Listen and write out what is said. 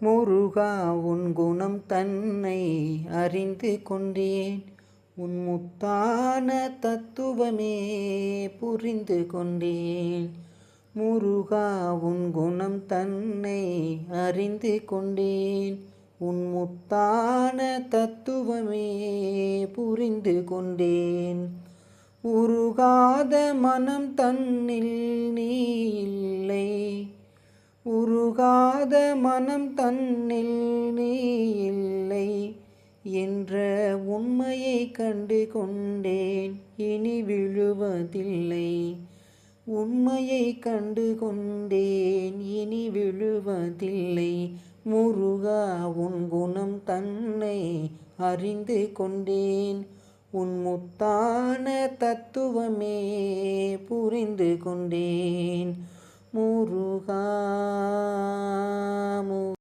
முருகா உன் குணம் தன்னை அறிந்து கொண்டேன். உன் முத்தான தத்துவமே புரிந்து கொண்டேன். முருகா உன் குணம் தன்னை அறிந்து கொண்டேன். உன் முத்தான தத்துவமே புரிந்து கொண்டேன். உருகாத மனம் தன்னில் நீ உருகாத மனம் தன்னில் நீ இல்லை என்ற உண்மையை கண்டு கொண்டேன். இனி விழுவதில்லை. உண்மையை கண்டு கொண்டேன். இனி விழுவதில்லை. முருகா உன் குணம் தன்னை அறிந்து கொண்டேன். உன் முத்தான தத்துவமே புரிந்து கொண்டேன். முருகா.